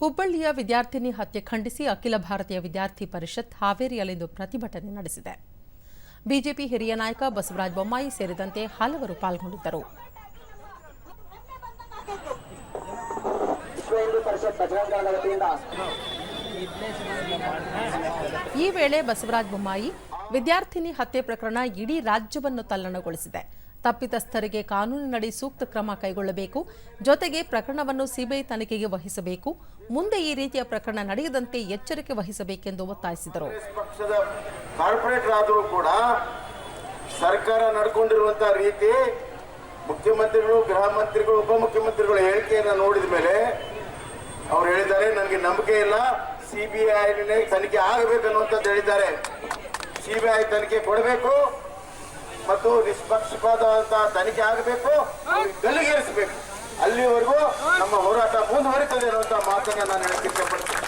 ಹುಬ್ಬಳ್ಳಿಯ ವಿದ್ಯಾರ್ಥಿನಿ ಹತ್ಯೆ ಖಂಡಿಸಿ ಅಖಿಲ ಭಾರತೀಯ ವಿದ್ಯಾರ್ಥಿ ಪರಿಷತ್ ಹಾವೇರಿಯಲ್ಲಿಂದು ಪ್ರತಿಭಟನೆ ನಡೆಸಿದೆ. ಬಿಜೆಪಿ ಹಿರಿಯ ನಾಯಕ ಬಸವರಾಜ ಬೊಮ್ಮಾಯಿ ಸೇರಿದಂತೆ ಹಲವರು ಪಾಲ್ಗೊಂಡಿದ್ದರು. ಈ ವೇಳೆ ಬಸವರಾಜ ಬೊಮ್ಮಾಯಿ ವಿದ್ಯಾರ್ಥಿನಿ ಹತ್ಯೆ ಪ್ರಕರಣ ಇಡೀ ರಾಜ್ಯವನ್ನು ತಲ್ಲಣಗೊಳಿಸಿದೆ. ತಪ್ಪಿತಸ್ಥರಿಗೆ ಕಾನೂನಿನಡಿ ಸೂಕ್ತ ಕ್ರಮ ಕೈಗೊಳ್ಳಬೇಕು. ಜೊತೆಗೆ ಪ್ರಕರಣವನ್ನು ಸಿಬಿಐ ತನಿಖೆಗೆ ವಹಿಸಬೇಕು. ಮುಂದೆ ಈ ರೀತಿಯ ಪ್ರಕರಣ ನಡೆಯದಂತೆ ಎಚ್ಚರಿಕೆ ವಹಿಸಬೇಕೆಂದು ಒತ್ತಾಯಿಸಿದರು. ಕೂಡ ಸರ್ಕಾರ ನಡ್ಕೊಂಡಿರುವಂತಹ ರೀತಿ ಮುಖ್ಯಮಂತ್ರಿಗಳು, ಗೃಹ ಮಂತ್ರಿಗಳು ಉಪಮುಖ್ಯಮಂತ್ರಿಗಳ ಹೇಳಿಕೆಯನ್ನು ನೋಡಿದ ಮೇಲೆ ಅವ್ರು ಹೇಳಿದ್ದಾರೆ, ನನಗೆ ನಂಬಿಕೆ ಇಲ್ಲ, ಸಿಬಿಐ ತನಿಖೆ ಆಗಬೇಕನ್ನುವಂಥದ್ದು ಹೇಳಿದ್ದಾರೆ. ಸಿಬಿಐ ತನಿಖೆ ಕೊಡಬೇಕು ಮತ್ತು ನಿಷ್ಪಕ್ಷಪಾತವಾದಂತಹ ತನಿಖೆ ಆಗಬೇಕು ಗಲ್ಲಿಗೇರಿಸಬೇಕು ಅಲ್ಲಿವರೆಗೂ ನಮ್ಮ ಹೋರಾಟ ಮುಂದುವರಿತದೆ ಅನ್ನುವಂಥ ಮಾತನ್ನ ನಾನು ಹೇಳಕ್ಕೆ ಇಷ್ಟಪಡ್ತೀನಿ.